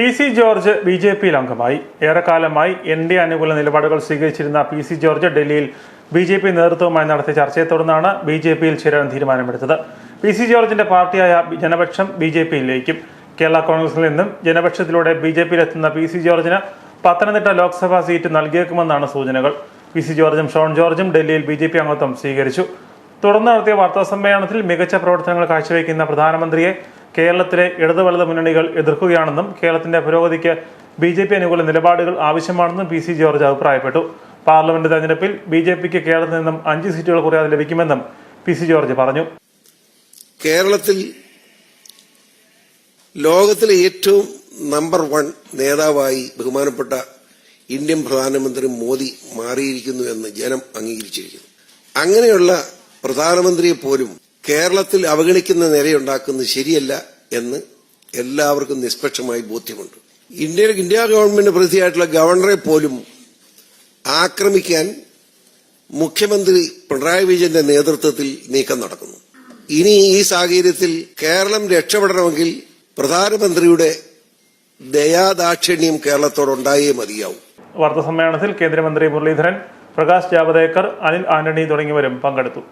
P C George B J പിയിൽ അംഗമായി. ഏറെക്കാലമായി എൻ ഡി അനുകൂല നിലപാടുകൾ സ്വീകരിച്ചിരുന്ന പി സി ജോർജ് ഡൽഹിയിൽ ബി ജെ പി നേതൃത്വവുമായി നടത്തിയ ചർച്ചയെ തുടർന്നാണ് ബി ജെ പിയിൽ ചേരാൻ തീരുമാനമെടുത്തത്. പി സി ജോർജിന്റെ പാർട്ടിയായ ജനപക്ഷം ബി ജെ പിയിലേക്കും കേരള കോൺഗ്രസിൽ നിന്നും ജനപക്ഷത്തിലൂടെ ബി ജെ പിയിലെത്തുന്ന പി സി ജോർജിന് പത്തനംതിട്ട ലോക്സഭാ സീറ്റ് നൽകിയേക്കുമെന്നാണ് സൂചനകൾ. പി സി ജോർജും ഷോൺ ജോർജും ഡൽഹിയിൽ ബി ജെ പി അംഗത്വം സ്വീകരിച്ചു. തുടർന്ന് നടത്തിയ വാർത്താ സമ്മേളനത്തിൽ മികച്ച പ്രവർത്തനങ്ങൾ കാഴ്ചവെക്കുന്ന പ്രധാനമന്ത്രിയെ കേരളത്തിലെ ഇടതു വലത് മുന്നണികൾ എതിർക്കുകയാണെന്നും കേരളത്തിന്റെ പുരോഗതിക്ക് ബി ജെ പി അനുകൂല നിലപാടുകൾ ആവശ്യമാണെന്നും പി സി ജോർജ് അഭിപ്രായപ്പെട്ടു. പാർലമെന്റ് തെരഞ്ഞെടുപ്പിൽ ബി ജെ പിക്ക് കേരളത്തിൽ നിന്നും അഞ്ച് സീറ്റുകൾ കുറയാതെ ലഭിക്കുമെന്നും പി സി ജോർജ് പറഞ്ഞു. കേരളത്തിൽ ലോകത്തിലെ ഏറ്റവും നമ്പർ വൺ നേതാവായി ബഹുമാനപ്പെട്ട ഇന്ത്യൻ പ്രധാനമന്ത്രി മോദി മാറിയിരിക്കുന്നു എന്ന് ജനം അംഗീകരിച്ചിരിക്കുന്നു. അങ്ങനെയുള്ള പ്രധാനമന്ത്രിയെ പോലും കേരളത്തിൽ അവഗണിക്കുന്ന നിലയുണ്ടാക്കുന്നത് ശരിയല്ല എന്ന് എല്ലാവർക്കും നിഷ്പക്ഷമായി ബോധ്യമുണ്ട്. ഇന്ത്യ ഇന്ത്യ ഗവൺമെന്റ് പ്രതിയായിട്ടുള്ള ഗവർണറെ പോലും ആക്രമിക്കാൻ മുഖ്യമന്ത്രി പിണറായി വിജയന്റെ നേതൃത്വത്തിൽ നീക്കം നടക്കുന്നു. ഇനി ഈ സാഹചര്യത്തിൽ കേരളം രക്ഷപ്പെടണമെങ്കിൽ പ്രധാനമന്ത്രിയുടെ ദയാദാക്ഷിണ്യം കേരളത്തോടുണ്ടായേ മതിയാവും. വാർത്താ സമ്മേളനത്തിൽ കേന്ദ്രമന്ത്രി മുരളീധരൻ പ്രകാശ് ജാവദേക്കർ അനിൽ ആന്റണി തുടങ്ങിയവരും പങ്കെടുത്തു.